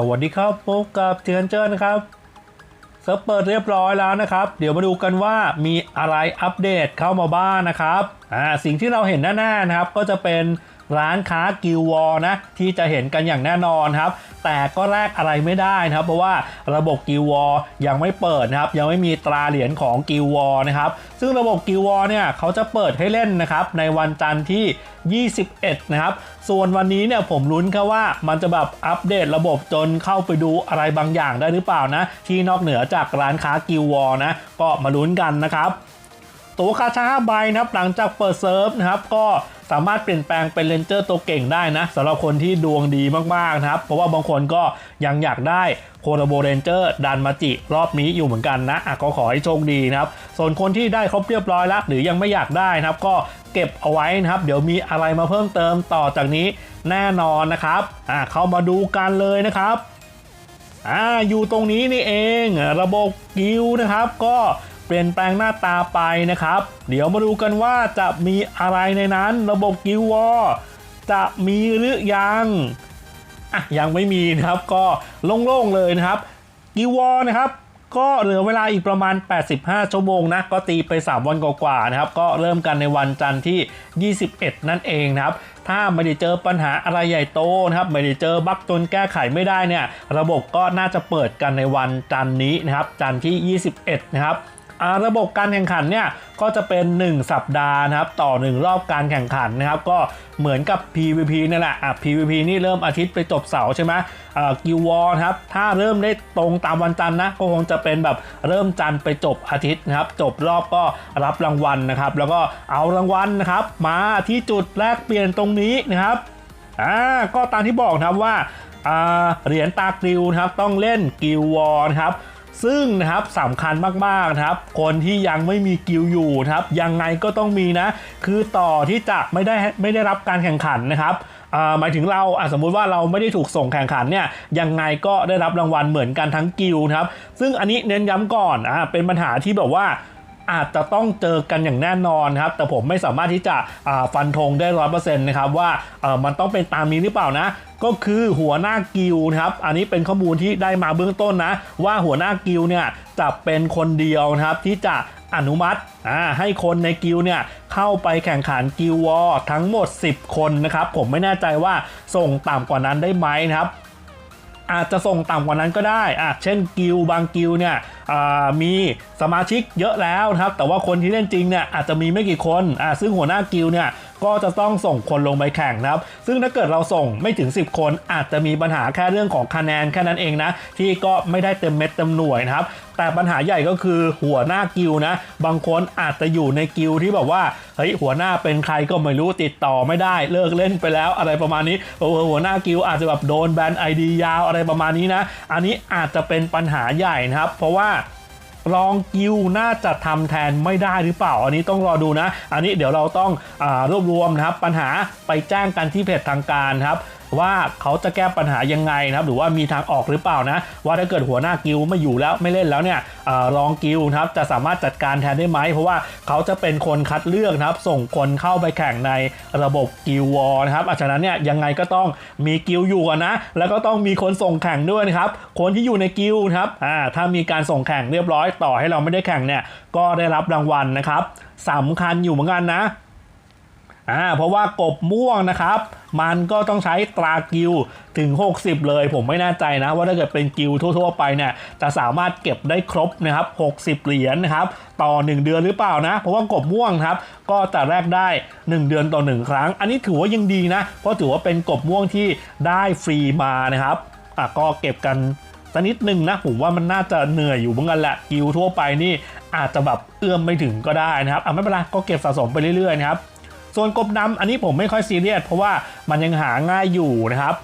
สวัสดีครับพบกับเทือนเจิ้นนะครับเซิร์ฟเปิดเรียบร้อยแล้วนะครับ เดี๋ยวมาดูกันว่ามีอะไรอัปเดตเข้ามาบ้างนะครับอ่าสิ่งที่เราเห็นหน้าๆนะครับ ก็จะเป็นร้านค้ากิลวอนะที่จะเห็นกันอย่างแน่นอนครับ แต่ก็แลกอะไรไม่ได้นะครับ เพราะว่าระบบกิลวอยังไม่เปิดนะครับ ยังไม่มีตราเหรียญของกิลวอนะครับ ซึ่งระบบกิลวอเนี่ยเขาจะเปิดให้เล่นนะครับในวันจันทร์ที่ 21 นะครับ ส่วนวันนี้เนี่ยผมลุ้นแค่ว่ามันจะแบบอัปเดตระบบจนเข้าไปดูอะไรบางอย่างได้หรือเปล่านะ ที่นอกเหนือจากร้านค้ากิลวอนะก็มาลุ้นกันนะครับ ตัวคาชา5ใบนะครับหลังจากเปิดเซิร์ฟนะครับก็ สามารถเปลี่ยนแปลงเป็นเลนเจอร์ตัวเก่งได้นะสำหรับคนที่ดวงดีมากๆนะครับ เพราะว่าบางคนก็ยังอยากได้โคโรโบเรนเจอร์ดันมาจิรอบนี้อยู่เหมือนกันนะอะก็ขอให้โชคดีนะครับ ส่วนคนที่ได้ครบเรียบร้อยแล้ว หรือยังไม่อยากได้นะครับ ก็เก็บเอาไว้นะครับ เดี๋ยวมีอะไรมาเพิ่มเติมต่อจากนี้แน่นอนนะครับอะเข้ามาดูกันเลยนะครับอ่าอยู่ตรงนี้นี่เองระบบกิลนะครับ ก็ เปลี่ยนแปลงหน้าตาไปนะครับ เดี๋ยวมาดูกันว่าจะมีอะไรในนั้นระบบกิลด์วอจะมีหรือยังอะยังไม่มีนะครับก็โล่งๆเลยนะครับกิลด์วอนะครับก็เหลือเวลาอีกประมาณ 85 ชั่วโมงนะ ก็ตีไป 3 วันกว่าๆนะครับ ก็เริ่มกันในวันจันทร์ที่ 21 นั่นเองนะครับ ถ้าไม่ได้เจอปัญหาอะไรใหญ่โตนะครับ ไม่ได้เจอบั๊กจนแก้ไขไม่ได้เนี่ย ระบบก็น่าจะเปิดกันในวันจันทร์นี้นะครับ จันทร์ที่ 21 นะครับ ระบบการแข่งขันเนี่ยก็จะเป็น 1 สัปดาห์นะครับต่อ 1 รอบการแข่งขันนะครับก็เหมือนกับ PVP นี่แหละอะ PVP นี่เริ่มอาทิตย์ไปจบเสาร์ใช่ไหมอ่ากิววอร์ครับถ้าเริ่มได้ตรงตามวันจันทร์นะก็คงจะเป็นแบบเริ่มจันทร์ไปจบอาทิตย์นะครับจบรอบก็รับรางวัลนะครับแล้วก็เอารางวัลนะครับมาที่จุดแลกเปลี่ยนตรงนี้นะครับอ่าก็ตามที่บอกนะครับว่าเหรียญตากริวนะครับต้องเล่นกิววอร์นะครับ ซึ่งนะครับสำคัญมากๆนะครับ คนที่ยังไม่มีกิลอยู่นะครับ ยังไงก็ต้องมีนะ คือต่อที่จะไม่ได้ไม่ได้รับการแข่งขันนะครับหมายถึงเราสมมุติว่าเราไม่ได้ถูกส่งแข่งขันเนี่ยยังไงก็ได้รับรางวัลเหมือนกันทั้งกิลนะครับ ซึ่งอันนี้เน้นย้ำก่อนอเป็นปัญหาที่แบบว่า อาจจะต้องเจอกันอย่างแน่นอนครับ แต่ผมไม่สามารถที่จะฟันธงได้ร้อยเปอร์เซ็นต์นะครับว่ามันต้องเป็นตามนี้หรือเปล่านะ ก็คือหัวหน้ากิลครับ อันนี้เป็นข้อมูลที่ได้มาเบื้องต้นนะ ว่าหัวหน้ากิลเนี่ยจะเป็นคนเดียวนะครับที่จะอนุมัติให้คนในกิลเนี่ยเข้าไปแข่งขันกิลวอทั้งหมด 10 คนนะครับ ผมไม่แน่ใจว่าส่งต่ำกว่านั้นได้ไหมนะครับ อาจจะส่งต่ำกว่านั้นก็ได้อะเช่นกิลบางกิลเนี่ยอ่ามีสมาชิกเยอะแล้วนะครับ แต่ว่าคนที่เล่นจริงเนี่ยอาจจะมีไม่กี่คนอะซึ่งหัวหน้ากิลเนี่ย ก็จะต้องส่งคนลงไปแข่งนะครับ ซึ่งถ้าเกิดเราส่งไม่ถึง 10 คนอาจจะมีปัญหาแค่เรื่องของคะแนนแค่นั้นเองนะ ที่ก็ไม่ได้เต็มเม็ดเต็มหน่วยนะครับแต่ปัญหาใหญ่ก็คือหัวหน้ากิลนะ บางคนอาจจะอยู่ในกิลที่แบบว่าเฮ้ยหัวหน้าเป็นใครก็ไม่รู้ติดต่อไม่ได้เลิกเล่นไปแล้วอะไรประมาณนี้เออหัวหน้ากิลอาจจะแบบโดนแบนไอดียาวอะไรประมาณนี้นะ อันนี้อาจจะเป็นปัญหาใหญ่นะครับ เพราะว่า รองกิวน่าจะทำแทนไม่ได้หรือเปล่า อันนี้ต้องรอดูนะ อันนี้เดี๋ยวเราต้องอรวบรวมนะครับปัญหาไปแจ้งกันที่เพจทางการครับ ว่าเขาจะแก้ปัญหายังไงนะครับหรือว่ามีทางออกหรือเปล่านะ ว่าถ้าเกิดหัวหน้ากิลไม่อยู่แล้วไม่เล่นแล้วเนี่ยรองกิลนะครับจะสามารถจัดการแทนได้ไหม เพราะว่าเขาจะเป็นคนคัดเลือกนะครับ ส่งคนเข้าไปแข่งในระบบกิลวอร์นะครับอาฉะนั้นเนี่ยยังไงก็ต้องมีกิลอยู่นนะแล้วก็ต้องมีคนส่งแข่งด้วยนะครับ คนที่อยู่ในกิลนะครับอ่าถ้ามีการส่งแข่งเรียบร้อยต่อให้เราไม่ได้แข่งเนี่ยก็ได้รับรางวัลนะครับสำคัญอยู่เหมือนกันนะ อ่าเพราะว่ากบม่วงนะครับ มันก็ต้องใช้ตรากิลถึง 60 เลย ผมไม่แน่ใจนะ ว่าถ้าเกิดเป็นกิลทั่ว ๆ ไปเนี่ยจะสามารถเก็บได้ครบนะครับ 60 เหรียญนะครับต่อ 1 เดือนหรือเปล่านะ เพราะว่ากบม่วงครับ ก็จะแลกได้ 1 เดือนต่อ 1 ครั้ง อันนี้ถือว่ายังดีนะ เพราะถือว่าเป็นกบม่วงที่ได้ฟรีมานะครับอะก็เก็บกันสักนิดนึงนะผมว่ามันน่าจะเหนื่อยอยู่เหมือนกันแหละกิลทั่วไปนี่อาจจะแบบเอื้อมไม่ถึงก็ได้นะครับอะไม่เป็นไรก็เก็บสะสมไปเรื่อยๆนะครับ ส่วนกบดำอันนี้ผมไม่ค่อยซีเรียสเพราะว่ามันยังหาง่ายอยู่นะครับ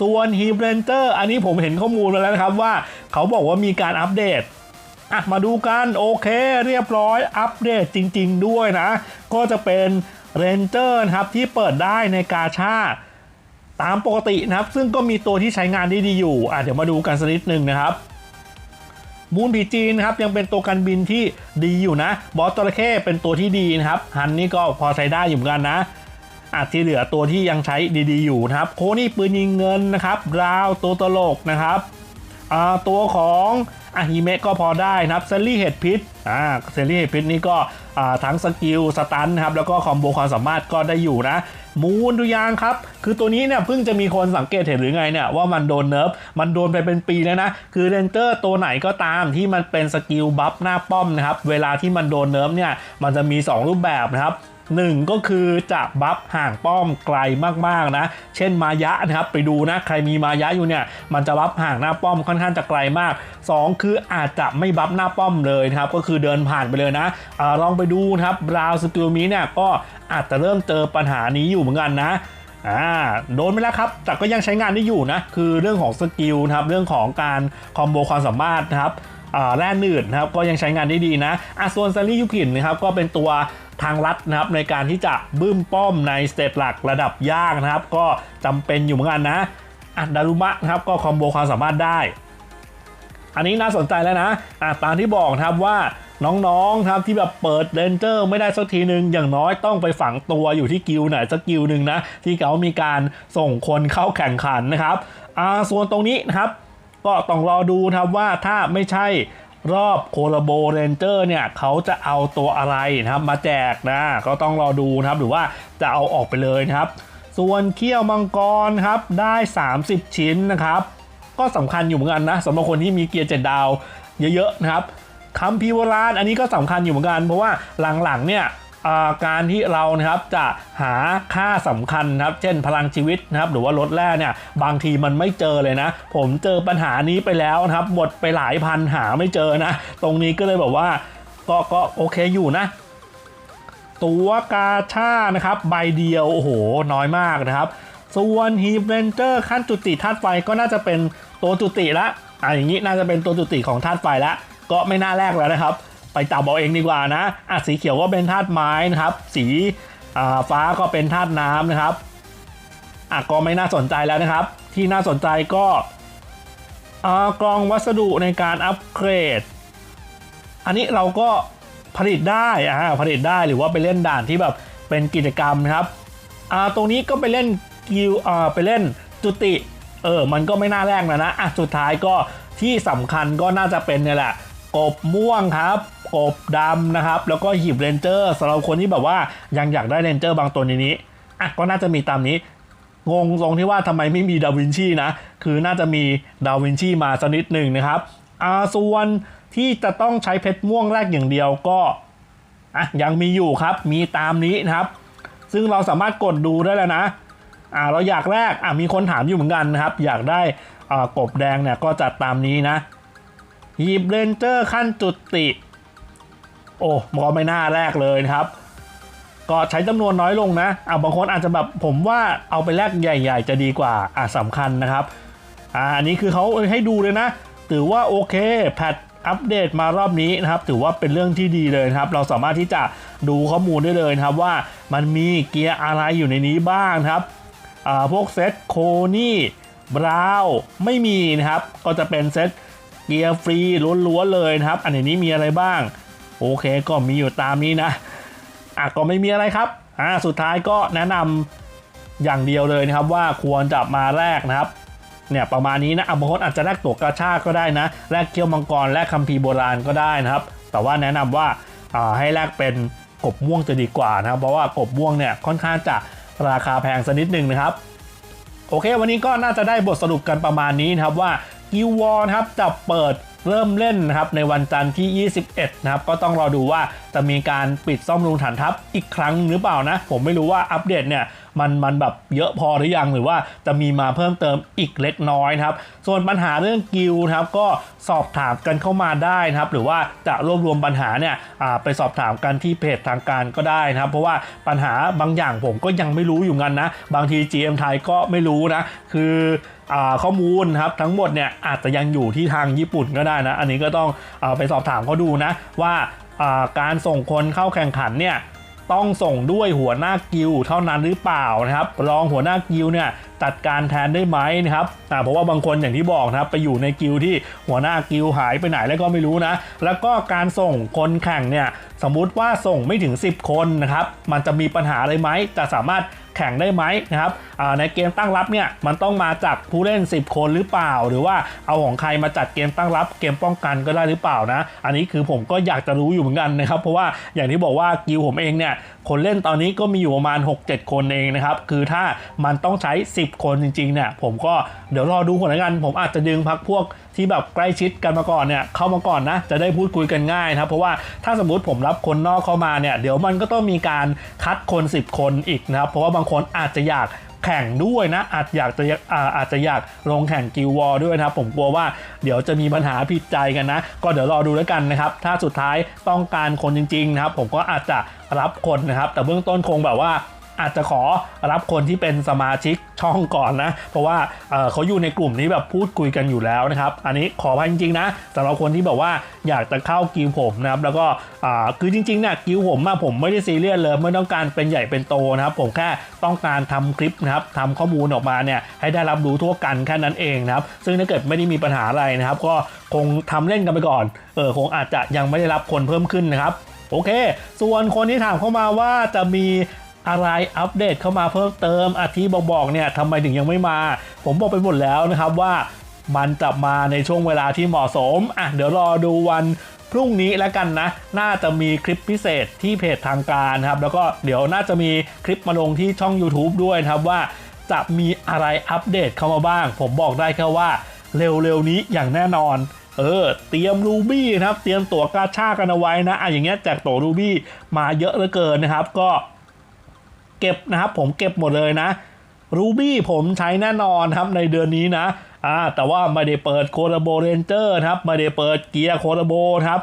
ส่วนฮีเบรนเตอร์อันนี้ผมเห็นข้อมูลมาแล้วนะครับว่าเขาบอกว่ามีการอัปเดตอะมาดูกันโอเคเรียบร้อยอัปเดตจริง ๆ ด้วยนะ ก็จะเป็นเรนเจอร์นะครับที่เปิดได้ในกาชาตามปกตินะครับ ซึ่งก็มีตัวที่ใช้งานได้ดีอยู่อะเดี๋ยวมาดูกันสักนิดหนึ่งนะครับ มูนผีจีนครับยังเป็นตัวการบินที่ดีอยู่นะ บอสจระเข้เป็นตัวที่ดีนะครับ ฮันนี่ก็พอใช้ได้อยู่เหมือนกันนะอาที่เหลือตัวที่ยังใช้ดีๆอยู่นะครับ โคนี่ปืนยิงเงินนะครับ ราวตัวตลกนะครับตัวของ อาฮิเมะก็พอได้นะครับเซลลี่เห็ดพิษอ่าเซลลี่เห็ดพิษนี่ก็อ่าทั้งสกิลสตันครับแล้วก็คอมโบความสามารถก็ได้อยู่นะมูนดูยางครับ คือตัวนี้เนี่ยเพิ่งจะมีคนสังเกตเห็นหรือไงเนี่ยว่ามันโดนเนิร์ฟ มันโดนไปเป็นปีแล้วนะ คือเรนเจอร์ตัวไหนก็ตามที่มันเป็นสกิลบัฟหน้าป้อมนะครับ เวลาที่มันโดนเนิร์ฟเนี่ย มันจะมี 2 รูปแบบนะครับ หนึ่งก็คือจะบัฟห่างป้อมไกลมากๆนะ เช่นมายะนะครับไปดูนะใครมีมายะอยู่เนี่ยมันจะบัฟห่างหน้าป้อมค่อนข้างจะไกลมาก 2 คืออาจจะไม่บัฟหน้าป้อมเลยนะครับก็คือเดินผ่านไปเลยนะอลองไปดูนะครับบราวสกิลนี้เนี่ยก็อาจจะเริ่มเจอปัญหานี้อยู่เหมือนกันนะอ่าโดนไปแล้วครับ แต่ก็ยังใช้งานได้อยู่นะ คือเรื่องของสกิลนะครับ เรื่องของการคอมโบความสามารถนะครับ แร่หนืดนะครับก็ยังใช้งานได้ดีนะอะส่วนซารียุกินนะครับก็เป็นตัวทางลัดนะครับในการที่จะบึ้มป้อมในสเตตหลักระดับยากนะครับ ก็จำเป็นอยู่เหมือนกันนะอะดารุมะนะครับก็คอมโบความสามารถได้ อันนี้น่าสนใจแล้วนะอะตามที่บอกนะครับว่าน้องๆครับที่แบบเปิดเรนเจอร์ไม่ได้สักทีหนึ่งอย่างน้อยต้องไปฝังตัวอยู่ที่กิลไหนสักกิลหนึ่งนะที่เขามีการส่งคนเข้าแข่งขันนะครับอ่าส่วนตรงนี้นะครับ ก็ต้องรอดูนะครับว่าถ้าไม่ใช่รอบโคลโบเรนเจอร์เนี่ยเขาจะเอาตัวอะไรนะครับมาแจกนะก็ต้องรอดูนะครับหรือว่าจะเอาออกไปเลยนะครับ ส่วนเขี้ยวมังกรครับได้ 30 ชิ้นนะครับ ก็สำคัญอยู่เหมือนกันนะสำหรับคนที่มีเกียร์เจ็ดดาวเยอะๆนะครับคัมภีร์โบราณอันนี้ก็สำคัญอยู่เหมือนกัน เพราะว่าหลังๆเนี่ย การที่เรานะครับจะหาค่าสำคัญนะครับ เช่นพลังชีวิตนะครับ หรือว่าลดแร่เนี่ยบางทีมันไม่เจอเลยนะ ผมเจอปัญหานี้ไปแล้วนะครับ หมดไปหลายพันหาไม่เจอนะ ตรงนี้ก็เลยแบบว่าก็ก็โอเคอยู่นะตัวกาชานะครับ ใบเดียวโอ้โหน้อยมากนะครับ ส่วนฮีเรนเจอร์ขั้นจุติธาตุไฟก็น่าจะเป็นตัวจุติละอะอย่างนี้น่าจะเป็นตัวจุติของธาตุไฟละก็ไม่น่าแรกแล้วนะครับ ไปจับเอาเองดีกว่านะอะสีเขียวก็เป็นธาตุไม้นะครับ สีฟ้าก็เป็นธาตุน้ำนะครับอะก็ไม่น่าสนใจแล้วนะครับ ที่น่าสนใจก็กล่องวัสดุในการอัปเกรด อันนี้เราก็ผลิตได้อ่าผลิตได้หรือว่าไปเล่นด่านที่แบบเป็นกิจกรรมนะครับอ่าตรงนี้ก็ไปเล่นกิลอ่าไปเล่นจุติเออมันก็ไม่น่าแรกนะนะอะสุดท้ายก็ที่สำคัญก็น่าจะเป็นเนี่ยแหละ กบม่วงครับกบดำนะครับ แล้วก็หีบเรนเจอร์สำหรับคนที่แบบว่ายังอยากได้เรนเจอร์บางตัวในนี้อะก็น่าจะมีตามนี้งงตรงที่ว่าทำไมไม่มีดาวินชีนะ คือน่าจะมีดาวินชีมาสักนิดหนึ่งนะครับอ่าส่วนที่จะต้องใช้เพชรม่วงแรกอย่างเดียวก็อะยังมีอยู่ครับมีตามนี้นะครับ ซึ่งเราสามารถกดดูได้แล้วนะอ่าเราอยากแรกอะมีคนถามอยู่เหมือนกันนะครับ อยากได้อ่ากบแดงเนี่ยก็จัดตามนี้นะ หีบเรนเจอร์ขั้นจุติ โอ้มอไม่น่าแรกเลยครับ ก็ใช้จำนวนน้อยลงนะอ่าบางคนอาจจะแบบผมว่าเอาไปแลกใหญ่ ๆ จะดีกว่าอะสำคัญนะครับอ่าอันนี้คือเขาให้ดูเลยนะ ถือว่าโอเคแพทอัปเดตมารอบนี้นะครับ ถือว่าเป็นเรื่องที่ดีเลยครับ เราสามารถที่จะดูข้อมูลได้เลยครับว่ามันมีเกียร์อะไรอยู่ในนี้บ้างครับอ่าพวกเซตโคนี่บราวไม่มีนะครับ ก็จะเป็นเซต เกียร์ฟรีล้วนๆเลยนะครับ อันนี้มีอะไรบ้าง โอเคก็มีอยู่ตามนี้นะอะก็ไม่มีอะไรครับอ่าสุดท้ายก็แนะนำอย่างเดียวเลยนะครับว่าควรจะมาแรกนะครับเนี่ยประมาณนี้นะอะบางคนอาจจะแลกตัวกระชากก็ได้นะแลกเคี้ยวมังกรแลกคัมภีร์โบราณก็ได้นะครับ แต่ว่าแนะนำว่าอ่าให้แลกเป็นกบม่วงจะดีกว่านะครับ เพราะว่ากบม่วงเนี่ยค่อนข้างจะราคาแพงสักนิดหนึ่งนะครับ โอเค วันนี้ก็น่าจะได้บทสรุปกันประมาณนี้นะครับว่า กิววอร์นครับจะเปิดเริ่มเล่นนะครับในวันจันทร์ที่ 21 นะครับ ก็ต้องรอดูว่าจะมีการปิดซ่อมรุงฐานทัพอีกครั้งหรือเปล่านะ ผมไม่รู้ว่าอัปเดตเนี่ยมันมันแบบเยอะพอหรือยังหรือว่าจะมีมาเพิ่มเติมอีกเล็กน้อยนะครับ ส่วนปัญหาเรื่องกิลนะครับก็สอบถามกันเข้ามาได้นะครับ หรือว่าจะรวบรวมปัญหาเนี่ยไปสอบถามกันที่เพจทางการก็ได้นะครับ เพราะว่าปัญหาบางอย่างผมก็ยังไม่รู้อยู่กันนะ บางที GM ไทยก็ไม่รู้นะ คือ ข้อมูลครับทั้งหมดเนี่ยอาจจะยังอยู่ที่ทางญี่ปุ่นก็ได้นะ อันนี้ก็ต้องอไปสอบถามเขาดูนะว่าการส่งคนเข้าแข่งขันเนี่ยต้องส่งด้วยหัวหน้ากิลเท่านั้นหรือเปล่านะครับ รองหัวหน้ากิลเนี่ยจัดการแทนได้ไหมนะครับอ่เพราะว่าบางคนอย่างที่บอกนะครับไปอยู่ในกิลที่หัวหน้ากิลหายไปไหนแล้วก็ไม่รู้นะ แล้วก็การส่งคนแข่งเนี่ยสมมุติว่าส่งไม่ถึง 10 คนนะครับ มันจะมีปัญหาอะไรไหมจะสามารถ แข่งได้ไหมนะครับในเกมตั้งรับเนี่ยมันต้องมาจากผู้เล่น 10 คนหรือเปล่า หรือว่าเอาของใครมาจัดเกมตั้งรับเกมป้องกันก็ได้หรือเปล่านะ อันนี้คือผมก็อยากจะรู้อยู่เหมือนกันนะครับ เพราะว่าอย่างที่บอกว่ากิลผมเองเนี่ยคนเล่นตอนนี้ก็มีอยู่ประมาณ 6-7 คนเองนะครับ คือถ้ามันต้องใช้ 10 คนจริงๆเนี่ยผมก็เดี๋ยวรอดูก่อนล้วกันผมอาจจะดึงพักพวก ที่แบบใกล้ชิดกันมาก่อนเนี่ยเข้ามาก่อนนะจะได้พูดคุยกันง่ายนะครับเพราะว่าถ้าสมมติผมรับคนนอกเข้ามาเนี่ยเดี๋ยวมันก็ต้องมีการคัดคน 10 คนอีกนะครับเพราะว่าบางคนอาจจะอยากแข่งด้วยนะอาจอยากจะอาอาจจะอยากลงแข่งกิลวอลด้วยนะครับผมกลัวว่าเดี๋ยวจะมีปัญหาผิดใจกันนะ ก็เดี๋ยวรอดูแล้วกันนะครับ ถ้าสุดท้ายต้องการคนจริงๆนะครับผมก็อาจจะรับคนนะครับ แต่เบื้องต้นคงแบบว่า อาจจะขอรับคนที่เป็นสมาชิกช่องก่อนนะ เพราะว่าเอ่อเขาอยู่ในกลุ่มที่แบบพูดคุยกันอยู่แล้วนะครับ อันนี้ขออภัยจริงๆนะสำหรับคนที่แบบว่าอยากจะเข้ากิลผมนะครับ แล้วก็คือจริงๆเนี่ยกิลผมอะผมไม่ได้ซีเรียสเลยไม่ต้องการเป็นใหญ่เป็นโตนะครับ ผมแค่ต้องการทำคลิปนะครับทำข้อมูลออกมาเนี่ยให้ได้รับรู้ทั่วกันแค่นั้นเองนะครับ ซึ่งถ้าเกิดไม่ได้มีปัญหาอะไรนะครับ ก็คงทำเล่นกันไปก่อนเออคงอาจจะยังไม่ได้รับคนเพิ่มขึ้นนะครับโอเค ส่วนคนที่ถามเข้ามาว่าจะมี อะไรอัปเดตเข้ามาเพิ่มเติมอาทิบอกบอกเนี่ยทำไมถึงยังไม่มา ผมบอกไปหมดแล้วนะครับว่ามันจะมาในช่วงเวลาที่เหมาะสมอะเดี๋ยวรอดูวันพรุ่งนี้แล้วกันนะ น่าจะมีคลิปพิเศษที่เพจทางการครับ แล้วก็เดี๋ยวน่าจะมีคลิปมาลงที่ช่อง YouTube ด้วยครับว่าจะมีอะไรอัปเดตเข้ามาบ้าง ผมบอกได้แค่ว่าเร็วๆนี้อย่างแน่นอน เออ เตรียมรูบี้นะครับ เตรียมตั๋วกาชากันเอาไว้นะอะอย่างเงี้ยแจกตั๋วรูบี้มาเยอะเหลือเกินนะครับ ก็ เก็บนะครับ ผมเก็บหมดเลยนะรูบี้ผมใช้แน่นอนครับในเดือนนี้นะอ่าแต่ว่าไม่ได้เปิดโคดาโบเรนเจอร์ครับไม่ได้เปิดเกียร์โคดาโบครับ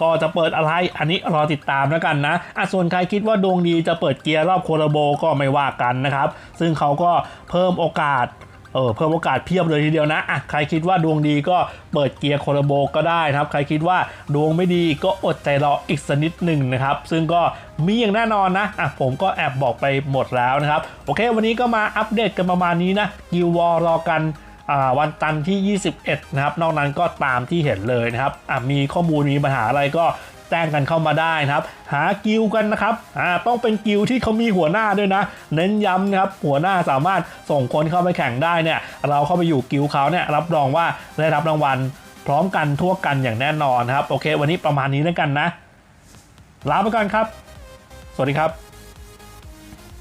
ก็จะเปิดอะไรอันนี้รอติดตามแล้วกันนะอะส่วนใครคิดว่าดวงดีจะเปิดเกียร์รอบโคดาโบก็ไม่ว่ากันนะครับ ซึ่งเขาก็เพิ่มโอกาส เออเพิ่มโอกาสเพียบเลยทีเดียวนะอะใครคิดว่าดวงดีก็เปิดเกียร์โคโรโบก็ได้นะครับ ใครคิดว่าดวงไม่ดีก็อดใจรออีกสักนิดหนึ่งนะครับ ซึ่งก็มีอย่างแน่นอนนะอะผมก็แอบบอกไปหมดแล้วนะครับ โอเค วันนี้ก็มาอัปเดตกันประมาณนี้นะกิววอรอกันอ่าวันจันทร์ที่ 21 นะครับ นอกนั้นก็ตามที่เห็นเลยนะครับอะมีข้อมูลมีปัญหาอะไรก็ แจ้งกันเข้ามาได้นะครับ หากิลกันนะครับอ่าต้องเป็นกิลที่เขามีหัวหน้าด้วยนะ เน้นย้ำนะครับหัวหน้าสามารถส่งคนเข้าไปแข่งได้เนี่ยเราเข้าไปอยู่กิลเขาเนี่ยรับรองว่าได้รับรางวัล พร้อมกันทั่วกันอย่างแน่นอนครับโอเค วันนี้ประมาณนี้แล้วกันนะลาไปก่อนครับ สวัสดีครับ